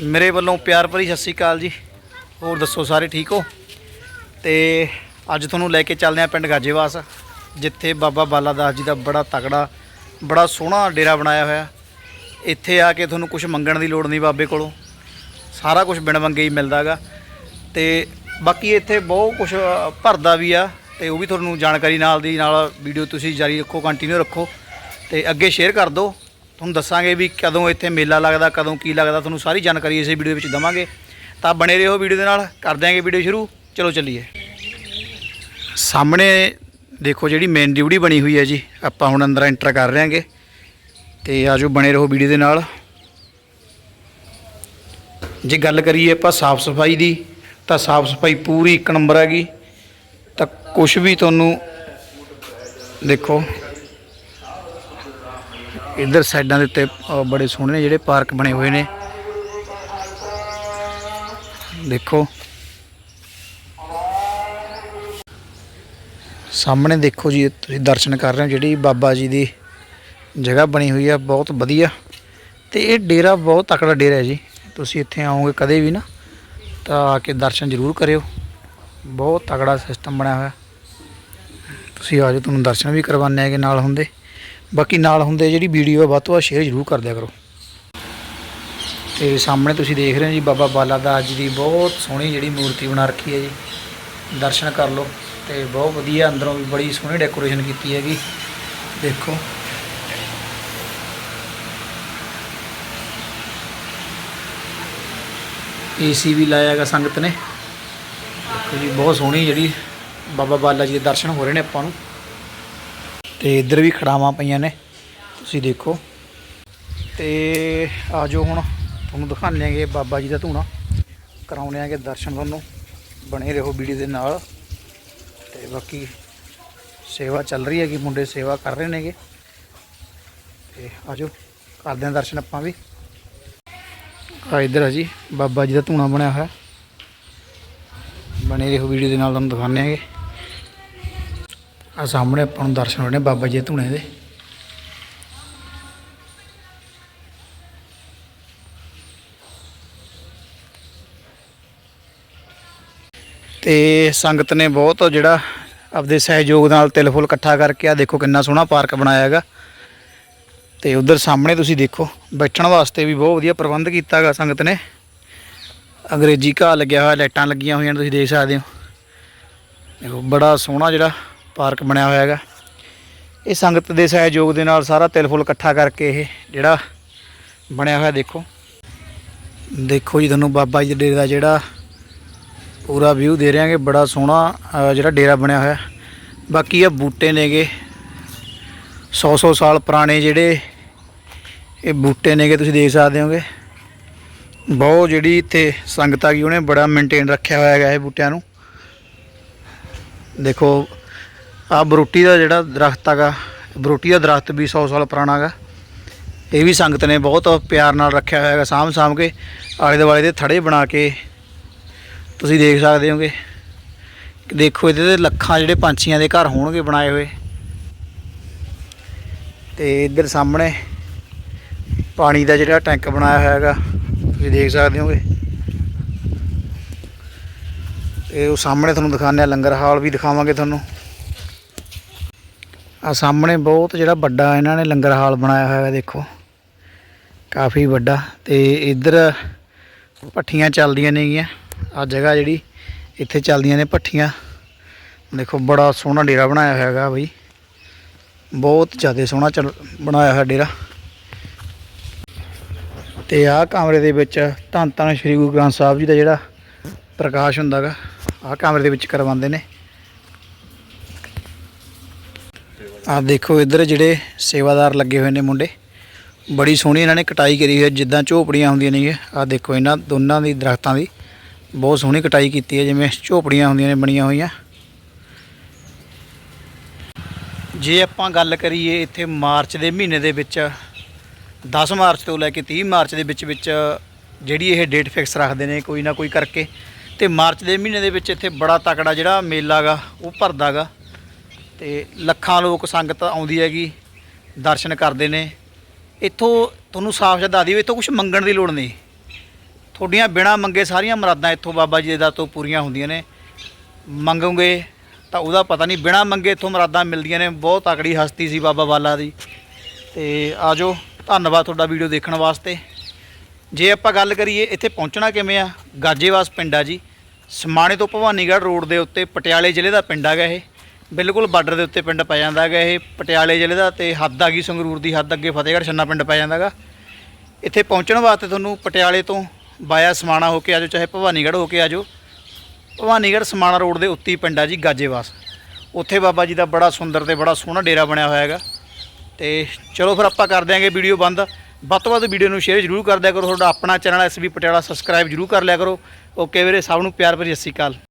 ਮੇਰੇ ਵੱਲੋਂ ਪਿਆਰ ਭਰੀ ਸਤਿ ਸ਼੍ਰੀ ਅਕਾਲ ਜੀ। ਹੋਰ ਦੱਸੋ ਸਾਰੇ ਠੀਕ ਹੋ? ਤੇ ਅੱਜ ਤੁਹਾਨੂੰ ਲੈ ਕੇ ਚੱਲਦੇ ਆ ਪਿੰਡ ਗਾਜੇਵਾਸ, ਜਿੱਥੇ ਬਾਬਾ ਬਾਲਾ ਦਾਸ ਜੀ ਦਾ ਬੜਾ ਤਕੜਾ, ਬੜਾ ਸੋਹਣਾ ਡੇਰਾ ਬਣਾਇਆ ਹੋਇਆ। ਇੱਥੇ ਆ ਕੇ ਤੁਹਾਨੂੰ ਕੁਝ ਮੰਗਣ ਦੀ ਲੋੜ ਨਹੀਂ ਬਾਬੇ ਕੋਲੋਂ। ਸਾਰਾ ਕੁਝ ਬਿਨ ਮੰਗੇ ਹੀ ਮਿਲਦਾਗਾ ਤੇ ਬਾਕੀ ਇੱਥੇ ਬਹੁਤ ਕੁਝ ਭਰਦਾ ਵੀ ਆ, ਤੇ ਉਹ ਵੀ ਤੁਹਾਨੂੰ ਜਾਣਕਾਰੀ ਨਾਲ ਦੀ ਨਾਲ ਵੀਡੀਓ ਤੁਸੀਂ ਜਾਰੀ ਰੱਖੋ ਕੰਟੀਨਿਊ ਰੱਖੋ। ਤੇ ਅੱਗੇ ਸ਼ੇਅਰ ਕਰ ਦਿਓ। ਤੁਹਾਨੂੰ ਦੱਸਾਂਗੇ ਵੀ ਕਦੋਂ ਇੱਥੇ ਮੇਲਾ ਲੱਗਦਾ, ਕਦੋਂ ਕੀ ਲੱਗਦਾ, ਤੁਹਾਨੂੰ ਸਾਰੀ ਜਾਣਕਾਰੀ ਇਸੇ ਵੀਡੀਓ ਵਿੱਚ ਦਵਾਂਗੇ। ਤਾਂ ਬਣੇ ਰਹੋ ਵੀਡੀਓ ਦੇ ਨਾਲ, ਕਰ ਦਿਆਂਗੇ ਵੀਡੀਓ ਸ਼ੁਰੂ। ਚਲੋ ਚੱਲੀਏ। ਸਾਹਮਣੇ ਦੇਖੋ ਜਿਹੜੀ ਮੇਨ ਡਿਊਟੀ ਬਣੀ ਹੋਈ ਹੈ ਜੀ। ਆਪਾਂ ਹੁਣ ਅੰਦਰ ਐਂਟਰ ਕਰ ਰਹੇ ਹਾਂਗੇ ਤੇ ਆਜੋ ਬਣੇ ਰਹੋ ਵੀਡੀਓ ਦੇ ਨਾਲ। ਜੇ ਗੱਲ ਕਰੀਏ ਆਪਾਂ ਸਾਫ਼ ਸਫ਼ਾਈ ਦੀ, ਤਾਂ ਸਾਫ਼ ਸਫ਼ਾਈ ਪੂਰੀ ਇੱਕ ਨੰਬਰ ਹੈਗੀ। ਤਾਂ ਕੁਝ ਵੀ ਤੁਹਾਨੂੰ ਦੇਖੋ ਇਧਰ ਸਾਈਡਾਂ ਦੇ ਉੱਤੇ ਬੜੇ ਸੋਹਣੇ ਜਿਹੜੇ ਪਾਰਕ ਬਣੇ ਹੋਏ ਨੇ। ਦੇਖੋ। ਸਾਹਮਣੇ ਦੇਖੋ ਜੀ, ਤੁਸੀਂ ਦਰਸ਼ਨ ਕਰ ਰਹੇ ਹੋ, ਜਿਹੜੀ ਬਾਬਾ ਜੀ ਦੀ ਜਗ੍ਹਾ ਬਣੀ ਹੋਈ ਆ, ਬਹੁਤ ਵਧੀਆ। ਤੇ ਇਹ ਡੇਰਾ ਬਹੁਤ ਤਕੜਾ ਡੇਰਾ ਹੈ ਜੀ। ਤੁਸੀਂ ਇੱਥੇ ਆਓਗੇ ਕਦੇ ਵੀ ਨਾ, ਤਾਂ ਆ ਕੇ ਦਰਸ਼ਨ ਜ਼ਰੂਰ ਕਰਿਓ। ਬਹੁਤ ਤਕੜਾ ਸਿਸਟਮ ਬਣਿਆ ਹੋਇਆ। ਤੁਸੀਂ ਆ ਜਾਓ, ਤੁਹਾਨੂੰ ਦਰਸ਼ਨ ਵੀ ਕਰਵਾਉਂਦੇ ਹੈਗੇ ਨਾਲ ਹੁੰਦੇ। ਬਾਕੀ ਨਾਲ ਹੁੰਦੇ ਜਿਹੜੀ ਵੀਡੀਓ ਹੈ ਵੱਧ ਤੋਂ ਵੱਧ ਸ਼ੇਅਰ ਜ਼ਰੂਰ ਕਰ ਦਿਆ ਕਰੋ। ਤੇ ਸਾਹਮਣੇ ਤੁਸੀਂ ਦੇਖ ਰਹੇ ਹੋ ਜੀ, ਬਾਬਾ ਬਾਲਾ ਦਾਸ ਜੀ ਦੀ ਬਹੁਤ ਸੋਹਣੀ ਜਿਹੜੀ ਮੂਰਤੀ ਬਣਾ ਰੱਖੀ ਹੈ ਜੀ। ਦਰਸ਼ਨ ਕਰ ਲਓ ਤੇ ਬਹੁਤ ਵਧੀਆ ਅੰਦਰੋਂ ਵੀ ਬੜੀ ਸੋਹਣੀ ਡੈਕੋਰੇਸ਼ਨ ਕੀਤੀ ਹੈਗੀ। ਦੇਖੋ। ਏਸੀ ਵੀ ਲਾਇਆ ਹੈਗਾ ਸੰਗਤ ਨੇ। ਦੇਖੋ ਜੀ, ਬਹੁਤ ਸੋਹਣੀ ਜਿਹੜੀ ਬਾਬਾ ਬਾਲਾ ਜੀ ਦੇ ਦਰਸ਼ਨ ਹੋ ਰਹੇ ਨੇ ਆਪਾਂ ਨੂੰ। ਤੇ ਇੱਧਰ ਵੀ ਖੜਾਵਾਂ ਪਈਆਂ ਨੇ। ਤੁਸੀਂ ਦੇਖੋ। ਤੇ ਆਜੋ ਹੁਣ। ਤੁਹਾਨੂੰ ਦਿਖਾਉਂਦੇ ਆਂਗੇ ਬਾਬਾ ਜੀ ਦਾ ਧੂਣਾ। ਕਰਾਉਂਦੇ ਆਂਗੇ ਦਰਸ਼ਨ ਤੁਹਾਨੂੰ। ਬਣੇ ਰਹੋ ਵੀਡੀਓ ਦੇ ਨਾਲ। ਤੇ ਬਾਕੀ ਸੇਵਾ ਚੱਲ ਰਹੀ ਹੈਗੀ। ਮੁੰਡੇ ਸੇਵਾ ਕਰ ਰਹੇ ਨੇਗੇ। ਤੇ ਆਜੋ ਕਰਦੇ ਆਂ ਦਰਸ਼ਨ ਆਪਾਂ ਵੀ। ਆ ਇੱਧਰ ਆ ਜੀ। ਬਾਬਾ ਜੀ ਦਾ ਧੂਣਾ ਬਣਿਆ ਹੋਇਆ। ਬਣੇ ਰਹੋ ਵੀਡੀਓ ਦੇ ਨਾਲ। ਤੁਹਾਨੂੰ ਦਿਖਾਉਂਦੇ ਆਂਗੇ ਆ ਸਾਹਮਣੇ ਆਪਾਂ ਨੂੰ ਦਰਸ਼ਨ ਹੋ ਬਾਬਾ ਜੀ ਦੇ ਧੂਣੇ ਦੇ। ਤੇ ਸੰਗਤ ਨੇ ਬਹੁਤ ਜਿਹੜਾ ਆਪਦੇ ਸਹਿਯੋਗ ਨਾਲ ਤਿਲ ਫੁੱਲ ਇਕੱਠਾ ਕਰਕੇ ਆ ਦੇਖੋ ਕਿੰਨਾ ਸੋਹਣਾ ਪਾਰਕ ਬਣਾਇਆ ਹੈਗਾ। ਤੇ ਉਧਰ ਸਾਹਮਣੇ ਤੁਸੀਂ ਦੇਖੋ, ਬੈਠਣ ਵਾਸਤੇ ਵੀ ਬਹੁਤ ਵਧੀਆ ਪ੍ਰਬੰਧ ਕੀਤਾ ਹੈਗਾ ਸੰਗਤ ਨੇ। ਅੰਗਰੇਜ਼ੀ ਘਾਹ ਲੱਗਿਆ ਹੋਇਆ, ਲਾਈਟਾਂ ਲੱਗੀਆਂ ਹੋਈਆਂ ਤੁਸੀਂ ਦੇਖ ਸਕਦੇ ਹੋ। ਦੇਖੋ, ਬੜਾ ਸੋਹਣਾ ਜਿਹੜਾ ਪਾਰਕ ਬਣਿਆ ਹੋਇਆ ਹੈਗਾ। ਇਹ ਸੰਗਤ ਦੇ ਸਹਿਯੋਗ ਦੇ ਨਾਲ ਸਾਰਾ ਤਿਲ ਫੁੱਲ ਇਕੱਠਾ ਕਰਕੇ ਇਹ ਜਿਹੜਾ ਬਣਿਆ ਹੋਇਆ ਦੇਖੋ। ਦੇਖੋ ਜੀ ਤੁਹਾਨੂੰ ਬਾਬਾ ਜੀ ਦੇ ਡੇਰੇ ਦਾ ਜਿਹੜਾ ਪੂਰਾ ਵਿਊ ਦੇ ਰਹੇ ਹਾਂਗੇ। ਬੜਾ ਸੋਹਣਾ ਜਿਹੜਾ ਡੇਰਾ ਬਣਿਆ ਹੋਇਆ। ਬਾਕੀ ਆ ਬੂਟੇ ਨੇਗੇ। 100-100 ਸਾਲ ਪੁਰਾਣੇ ਜਿਹੜੇ ਇਹ ਬੂਟੇ ਨੇਗੇ, ਤੁਸੀਂ ਦੇਖ ਸਕਦੇ ਹੋਗੇ। ਬਹੁਤ ਜਿਹੜੀ ਇੱਥੇ ਸੰਗਤ ਆ ਗਈ, ਉਹਨੇ ਬੜਾ ਮੇਨਟੇਨ ਰੱਖਿਆ ਹੋਇਆ ਹੈਗਾ ਇਹ ਬੂਟਿਆਂ ਨੂੰ। ਦੇਖੋ ਆ ਬਰੂਟੀ ਦਾ ਜਿਹੜਾ ਦਰਖਤ ਹੈਗਾ, ਬਰੂਟੀ ਦਾ ਦਰਖਤ ਵੀ 100 ਸਾਲ ਪੁਰਾਣਾ ਹੈਗਾ। ਇਹ ਵੀ ਸੰਗਤ ਨੇ ਬਹੁਤ ਪਿਆਰ ਨਾਲ ਰੱਖਿਆ ਹੋਇਆ ਹੈਗਾ ਸਾਂਭ ਸਾਂਭ ਕੇ, ਆਲੇ ਦੁਆਲੇ ਦੇ ਥੜੇ ਬਣਾ ਕੇ, ਤੁਸੀਂ ਦੇਖ ਸਕਦੇ ਹੋਗੇ। ਦੇਖੋ ਇਹਦੇ ਤੇ ਲੱਖਾਂ ਜਿਹੜੇ ਪੰਛੀਆਂ ਦੇ ਘਰ ਹੋਣਗੇ ਬਣਾਏ ਹੋਏ। ਤੇ ਇੱਧਰ ਸਾਹਮਣੇ ਪਾਣੀ ਦਾ ਜਿਹੜਾ ਟੈਂਕ ਬਣਾਇਆ ਹੋਇਆ ਹੈਗਾ, ਤੁਸੀਂ ਦੇਖ ਸਕਦੇ ਹੋਗੇ। ਤੇ ਉਹ ਸਾਹਮਣੇ ਤੁਹਾਨੂੰ ਦਿਖਾਉਂਦੇ ਆ ਲੰਗਰ ਹਾਲ ਵੀ ਦਿਖਾਵਾਂਗੇ ਤੁਹਾਨੂੰ। ਆ ਸਾਹਮਣੇ ਬਹੁਤ ਜਿਹੜਾ ਵੱਡਾ ਇਹਨਾਂ ਨੇ ਲੰਗਰ ਹਾਲ ਬਣਾਇਆ ਹੋਇਆ ਹੈ ਦੇਖੋ। ਕਾਫੀ ਵੱਡਾ ਤੇ ਇੱਧਰ ਭੱਠੀਆਂ ਚੱਲਦੀਆਂ ਨੇਗੀਆਂ ਆ ਜਗ੍ਹਾ ਜਿਹੜੀ ਇੱਥੇ ਚੱਲਦੀਆਂ ਨੇ ਭੱਠੀਆਂ ਦੇਖੋ ਬੜਾ ਸੋਹਣਾ ਡੇਰਾ ਬਣਾਇਆ ਹੋਇਆ ਹੈਗਾ ਬਈ। ਬਹੁਤ ਜ਼ਿਆਦਾ ਸੋਹਣਾ ਚੱਲ ਬਣਾਇਆ ਹੋਇਆ ਡੇਰਾ। ਤੇ ਆਹ ਕਮਰੇ ਦੇ ਵਿੱਚ ਧੰਨ ਧੰਨ ਸ਼੍ਰੀ ਗੁਰੂ ਗ੍ਰੰਥ ਸਾਹਿਬ ਜੀ ਦਾ ਜਿਹੜਾ ਪ੍ਰਕਾਸ਼ ਹੁੰਦਾਗਾ ਆਹ ਕਮਰੇ ਦੇ ਵਿੱਚ ਕਰਵਾਉਂਦੇ ਨੇ। ਆਹ ਦੇਖੋ, ਇੱਧਰ ਜਿਹੜੇ ਸੇਵਾਦਾਰ ਲੱਗੇ ਹੋਏ ਨੇ ਮੁੰਡੇ। ਬੜੀ ਸੋਹਣੀ ਇਹਨਾਂ ਨੇ ਕਟਾਈ ਕਰੀ ਹੋਈ ਹੈ, ਜਿੱਦਾਂ ਝੋਪੜੀਆਂ ਹੁੰਦੀਆਂ ਨੇ ਆਹ ਦੇਖੋ, ਇਹਨਾਂ ਦੋਨਾਂ ਦੀ, ਦਰਖਤਾਂ ਦੀ ਬਹੁਤ ਸੋਹਣੀ ਕਟਾਈ ਕੀਤੀ ਹੈ, ਜਿਵੇਂ ਝੋਪੜੀਆਂ ਹੁੰਦੀਆਂ ਨੇ ਬਣੀਆਂ ਹੋਈਆਂ। ਜੇ ਆਪਾਂ ਗੱਲ ਕਰੀਏ ਇੱਥੇ ਮਾਰਚ ਦੇ ਮਹੀਨੇ ਦੇ ਵਿੱਚ 10 ਮਾਰਚ ਤੋਂ ਲੈ ਕੇ 30 ਮਾਰਚ ਦੇ ਵਿੱਚ ਵਿੱਚ ਜਿਹੜੀ ਇਹ ਡੇਟ ਫਿਕਸ ਰੱਖਦੇ ਨੇ ਕੋਈ ਨਾ ਕੋਈ ਕਰਕੇ। ਤੇ ਮਾਰਚ ਦੇ ਮਹੀਨੇ ਦੇ ਵਿੱਚ ਇੱਥੇ ਬੜਾ ਤਕੜਾ ਜਿਹੜਾ ਮੇਲਾ ਗਾ, ਉਹ ਭਰਦਾ ਗਾ। ਤੇ ਲੱਖਾਂ ਲੋਕ ਸੰਗਤ ਆਉਂਦੀ ਹੈਗੀ, ਦਰਸ਼ਨ ਕਰਦੇ ਨੇ। ਇੱਥੋਂ ਤੁਹਾਨੂੰ ਸਾਫ਼ ਜਿਹਾ ਦੱਸ ਦਿਓ ਇੱਥੋਂ ਕੁਝ ਮੰਗਣ ਦੀ ਲੋੜ ਨਹੀਂ। ਤੁਹਾਡੀਆਂ ਬਿਨਾ ਮੰਗੇ ਸਾਰੀਆਂ ਮੁਰਾਦਾਂ ਇੱਥੋਂ ਬਾਬਾ ਜੀ ਦਾ ਤੋਂ ਪੂਰੀਆਂ ਹੁੰਦੀਆਂ ਨੇ। ਮੰਗੋਗੇ ਤਾਂ ਉਹਦਾ ਪਤਾ ਨਹੀਂ, ਬਿਨਾ ਮੰਗੇ ਇੱਥੋਂ ਮੁਰਾਦਾਂ ਮਿਲਦੀਆਂ ਨੇ। ਬਹੁਤ ਤਕੜੀ ਹਸਤੀ ਸੀ ਬਾਬਾ ਬਾਲਾ ਦੀ। ਤੇ ਆਜੋ, ਧੰਨਵਾਦ ਤੁਹਾਡਾ ਵੀਡੀਓ ਦੇਖਣ ਵਾਸਤੇ। ਜੇ ਆਪਾਂ ਗੱਲ ਕਰੀਏ, ਇੱਥੇ ਪਹੁੰਚਣਾ ਕਿਵੇਂ ਆ? ਗਾਜੇਵਾਸ ਪਿੰਡ ਆ ਜੀ। ਸਮਾਣੇ ਤੋਂ ਭਵਾਨੀਗੜ੍ਹ ਰੋਡ ਦੇ ਉੱਤੇ, ਪਟਿਆਲੇ ਜ਼ਿਲ੍ਹੇ ਦਾ ਪਿੰਡ ਹੈਗਾ ਇਹ। ਬਿਲਕੁਲ ਬਾਰਡਰ ਦੇ ਉੱਤੇ ਪਿੰਡ ਪੈ ਜਾਂਦਾ ਹੈਗਾ ਇਹ, ਪਟਿਆਲੇ ਜ਼ਿਲ੍ਹੇ ਦਾ ਤੇ ਹੱਦ ਆ ਗਈ ਸੰਗਰੂਰ ਦੀ ਹੱਦ ਅੱਗੇ ਫਤਿਹਗੜ੍ਹ ਛੰਨਾ ਪਿੰਡ ਪੈ ਜਾਂਦਾ ਹੈਗਾ ਇੱਥੇ ਪਹੁੰਚਣ ਵਾਸਤੇ ਤੁਹਾਨੂੰ ਪਟਿਆਲੇ ਤੋਂ ਬਾਇਆ ਸਮਾਣਾ ਹੋ ਕੇ ਆਜੋ ਚਾਹੇ ਭਵਾਨੀਗੜ੍ਹ ਹੋ ਕੇ ਆਜੋ ਭਵਾਨੀਗੜ੍ਹ ਸਮਾਣਾ ਰੋਡ ਦੇ ਉੱਤੇ ਹੀ ਪਿੰਡ ਆ ਜੀ, ਗਾਜੇਵਾਸ। ਉੱਥੇ ਬਾਬਾ ਜੀ ਦਾ ਬੜਾ ਸੁੰਦਰ ਤੇ ਬੜਾ ਸੋਹਣਾ ਡੇਰਾ ਬਣਿਆ ਹੋਇਆ ਹੈਗਾ। ਤੇ ਚਲੋ ਫਿਰ ਆਪਾਂ ਕਰ ਦਿਆਂਗੇ ਵੀਡੀਓ ਬੰਦ। ਵੱਧ ਤੋਂ ਵੱਧ ਵੀਡੀਓ ਨੂੰ ਸ਼ੇਅਰ ਜ਼ਰੂਰ ਕਰ ਦਿਆ ਕਰੋ। ਤੁਹਾਡਾ ਆਪਣਾ ਚੈਨਲ ਐਸਬੀ ਪਟਿਆਲਾ ਸਬਸਕ੍ਰਾਈਬ ਜ਼ਰੂਰ ਕਰ ਲਿਆ ਕਰੋ। ਓਕੇ ਵੀਰੇ, ਸਭ ਨੂੰ ਪਿਆਰ ਭਰੀ ਸਤਿ ਸ਼੍ਰੀ ਅਕਾਲ।